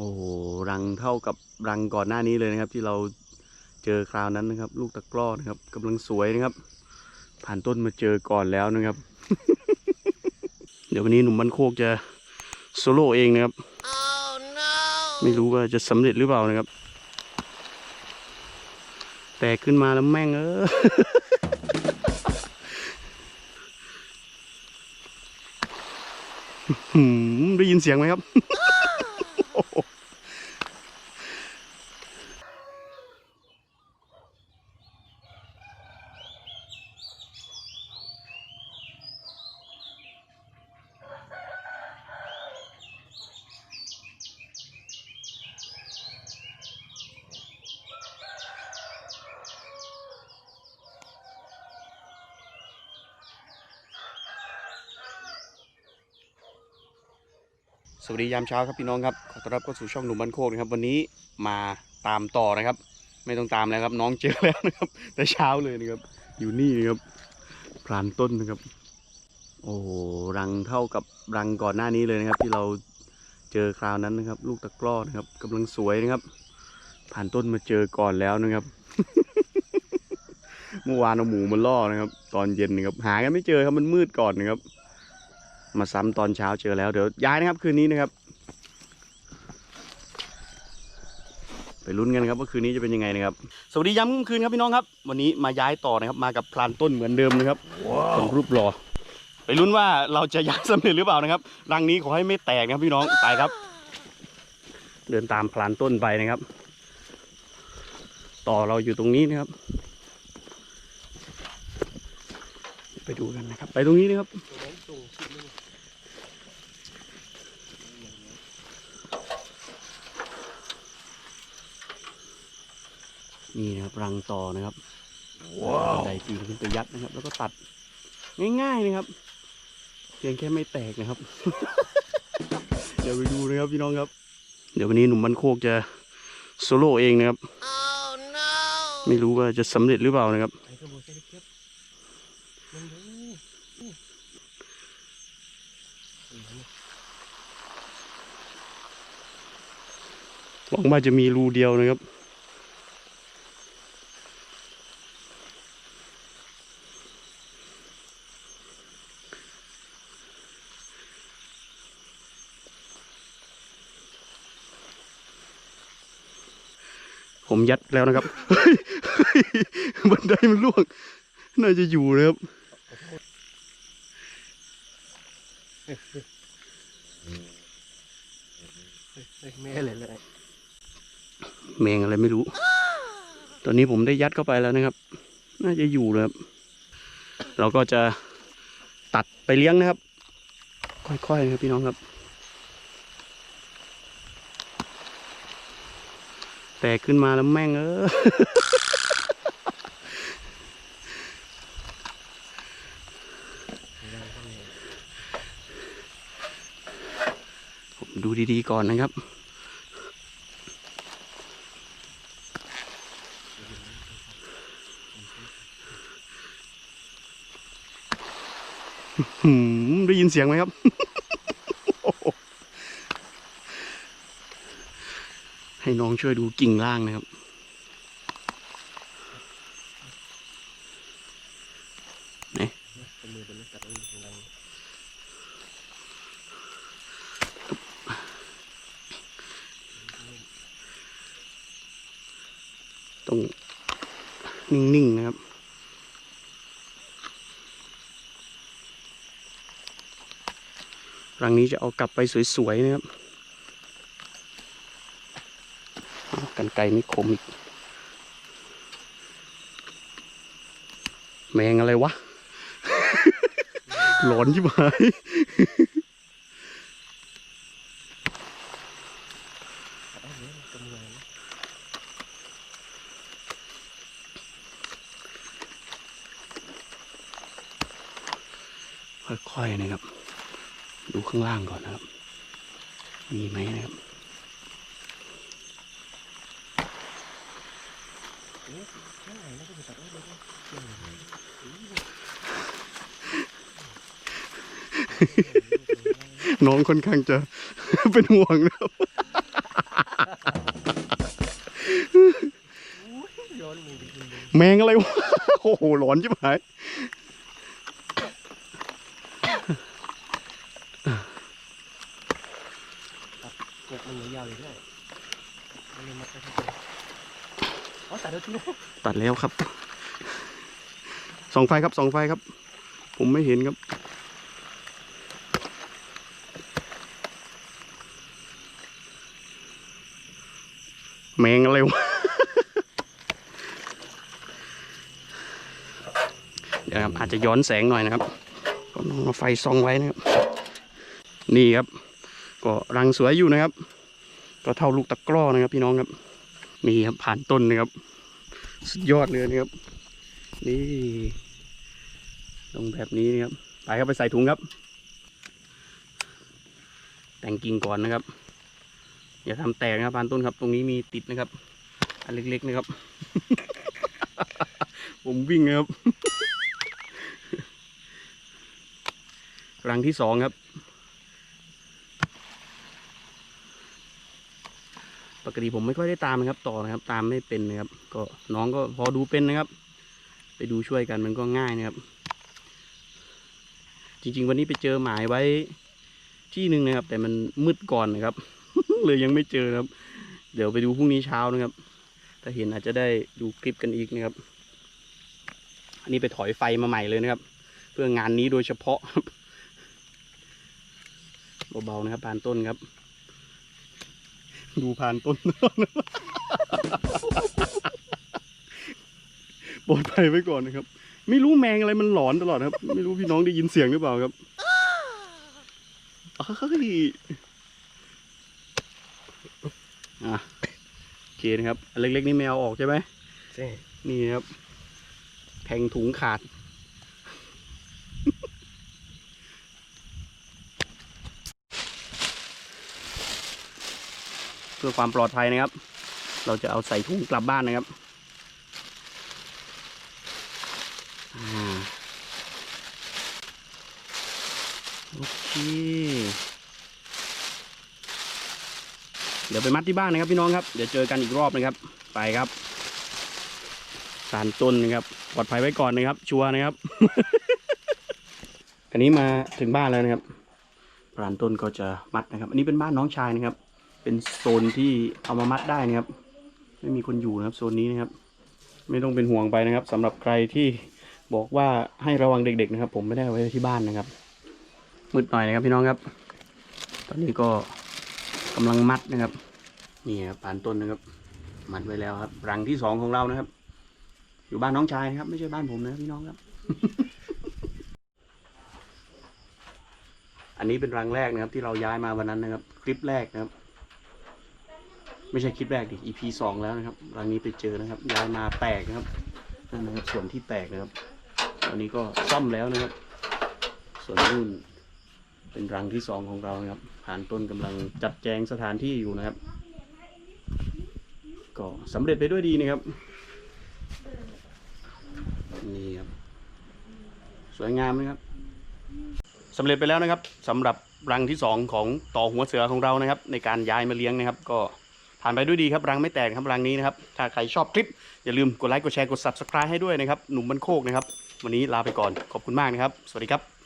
โอ้โหรังเท่ากับรังก่อนหน้านี้เลยนะครับ ที่เราเจอคราวนั้นนะครับ ลูกตะกร้อนะครับกำลังสวยนะครับ ผ่านต้นมาเจอก่อนแล้วนะครับ เดี๋ยววันนี้หนุ่มมันโคกจะโซโล่เองนะครับไม่รู้ว่าจะสำเร็จหรือเปล่านะครับ แต่ขึ้นมาแล้วแม่งเออได้ยินเสียงไหมครับ สวัสดียามเช้าครับพี่น้องครับขอต้อนรับเข้าสู่ช่องหนุ่มบ้านโคกนะครับ วันนี้มาตามต่อนะครับ ไม่ต้องตามแล้วครับ น้องเจอแล้วนะครับ แต่เช้าเลยนะครับ อยู่นี่นะครับพรานต้นนะครับ โอ้รังเท่ากับรังก่อนหน้านี้เลยนะครับ ที่เราเจอคราวนั้นนะครับ ลูกตะกร้อนะครับกำลังสวยนะครับผ่านต้นมาเจอก่อนแล้วนะครับ เมื่อวานเอาหมูมาล่อนะครับ ตอนเย็นนะครับหากันไม่เจอครับมันมืดก่อนนะครับ มาซ้ำตอนเช้าเจอแล้วเดี๋ยวย้ายนะครับ คืนนี้นะครับ ไปลุ้นกันครับว่าคืนนี้จะเป็นยังไงนะครับ สวัสดีย้ำค่ำคืนครับพี่น้องครับ วันนี้มาย้ายต่อนะครับ มากับพลานต้นเหมือนเดิมนะครับคนรูปหล่อไปลุ้นว่าเราจะย้ายสำเร็จหรือเปล่านะครับรังนี้ขอให้ไม่แตกนะครับพี่น้องไปครับ เดินตามพลานต้นไปนะครับ ต่อเราอยู่ตรงนี้นะครับ ไปดูกันนะครับ ไปตรงนี้นะครับนี่นะครับรังต่อนะครับว้าวใดปีนขึ้นไปยัดนะครับ แล้วก็ตัดง่ายๆนะครับเพียงแค่ไม่แตกนะครับ เดี๋ยวไปดูนะครับพี่น้องครับ เดี๋ยววันนี้หนุ่มมันโคกจะโซโล่เองนะครับไม่รู้ว่าจะสำเร็จหรือเปล่านะครับ หวังว่าจะมีรูเดียวนะครับผมยัดแล้วนะครับ บันไดมันล่วง น่าจะอยู่นะครับแม่เลยเลย แมงอะไรไม่รู้ ตอนนี้ผมได้ยัดเข้าไปแล้วนะครับ น่าจะอยู่เลยครับ เราก็จะตัดไปเลี้ยงนะครับ ค่อยๆนะครับพี่น้องครับ แต่ขึ้นมาแล้วแม่งเออผมดูดีๆก่อนนะครับ ได้ยินเสียงไหมครับ ให้น้องช่วยดูกิ่งล่างนะครับนมือเป็นตัดอันนี้ดังต้องนิ่ง ๆ นะครับ รังนี้จะเอากลับไปสวยๆนะครับกันไกลไม่คมอีก แมงอะไรวะ หลอนที่หายค่อยๆนะครับ ดูข้างล่างก่อนนะครับ มีไหมนะครับข้างไหนน่าจะตัดอันนี้น้องค่อนข้างจะเป็นห่วงนะครับย้อนมือดิคุณดูแมงอะไรวะ โอ้โหหลอนชิบหาย เก็บมันยาวๆเลยได้ไม่ได้มัดไปทุกคนอ๋อ ตัดแล้วทีตัดแล้วครับส่องไฟครับส่องไฟครับ ผมไม่เห็นครับ แมงอะไรวะเดี๋ยวครับอาจจะย้อนแสงหน่อยนะครับก็ลองเอาไฟส่องไว้นะครับ นี่ครับ ก็รังสวยอยู่นะครับ ก็เท่าลูกตะกร้อนะครับพี่น้องครับ นี่ครับผ่านต้นนะครับ สุดยอดเลยนะครับ นี่ลงแบบนี้นะครับไปครับไปใส่ถุงครับ แต่งกิ่งก่อนนะครับ อย่าทำแตกนะครับพานต้นครับ ตรงนี้มีติดนะครับ อันเล็กๆนะครับ ผมวิ่งนะครับรังที่สองครับ ปกติผมไม่ค่อยได้ตามนะครับ ต่อนะครับ ตามไม่เป็นนะครับ ก็น้องก็พอดูเป็นนะครับ ไปดูช่วยกันมันก็ง่ายนะครับ จริง ๆ วันนี้ไปเจอหมายไว้ที่หนึ่งนะครับ แต่มันมืดก่อนนะครับ เลยยังไม่เจอครับ เดี๋ยวไปดูพรุ่งนี้เช้านะครับ ถ้าเห็นอาจจะได้ดูคลิปกันอีกนะครับ อันนี้ไปถอยไฟมาใหม่เลยนะครับ เพื่องานนี้โดยเฉพาะเบาๆนะครับพานต้นครับ ดูพานต้นปลอดภัยไว้ก่อนนะครับ ไม่รู้แมงอะไรมันหลอนตลอดครับ ไม่รู้พี่น้องได้ยินเสียงหรือเปล่าครับเฮ้ยอะโอเคนะครับอันเล็กๆนี่แมวออกใช่ไหมใช่ นี่ครับแทงถุงขาด พื่อความปลอดภัยนะครับ เราจะเอาใส่ถุงกลับบ้านนะครับโอเคเดี๋ยวไปมัดที่บ้านนะครับพี่น้องครับ เดี๋ยวเจอกันอีกรอบนะครับ ไปครับสารต้นนะครับ ปลอดภัยไว้ก่อนนะครับ ชัวร์นะครับ อันนี้มาถึงบ้านแล้วนะครับสารต้นก็จะมัดนะครับ อันนี้เป็นบ้านน้องชายนะครับ เป็นโซนที่เอามามัดได้นะครับ ไม่มีคนอยู่นะครับโซนนี้นะครับ ไม่ต้องเป็นห่วงไปนะครับสำหรับใครที่บอกว่าให้ระวังเด็ก ๆ นะครับ ผมไม่ได้ไว้ที่บ้านนะครับมืดหน่อยนะครับพี่น้องครับ ตอนนี้ก็กำลังมัดนะครับนี่ครับปานต้นนะครับ มัดไว้แล้วครับ รังที่สองของเรานะครับ อยู่บ้านน้องชายนะครับ ไม่ใช่บ้านผมนะพี่น้องครับ อันนี้เป็นรังแรกนะครับ ที่เราย้ายมาวันนั้นนะครับ คลิปแรกนะครับ ไม่ใช่คลิปแรกดิ EP สองแล้วนะครับรังนี้ไปเจอนะครับ ย้ายมาแตกนะครับนั่นนะครับส่วนที่แตกนะครับตอนนี้ก็ซ่อมแล้วนะครับ ส่วนนู่นเป็นรังที่สองของเรานะครับผ่านต้นกำลังจัดแจงสถานที่อยู่นะครับ ก็สำเร็จไปด้วยดีนะครับนี่ครับสวยงามนะครับสำเร็จไปแล้วนะครับสำหรับรังที่สองของต่อหัวเสือของเรานะครับ ในการย้ายมาเลี้ยงนะครับก็ ผ่านไปด้วยดีครับรังไม่แตกครับรังนี้นะครับ ถ้าใครชอบคลิป อย่าลืมกดไลค์กดแชร์กด subscribe ให้ด้วยนะครับ หนุ่มบันโคกนะครับ วันนี้ลาไปก่อนขอบคุณมากนะครับ สวัสดีครับ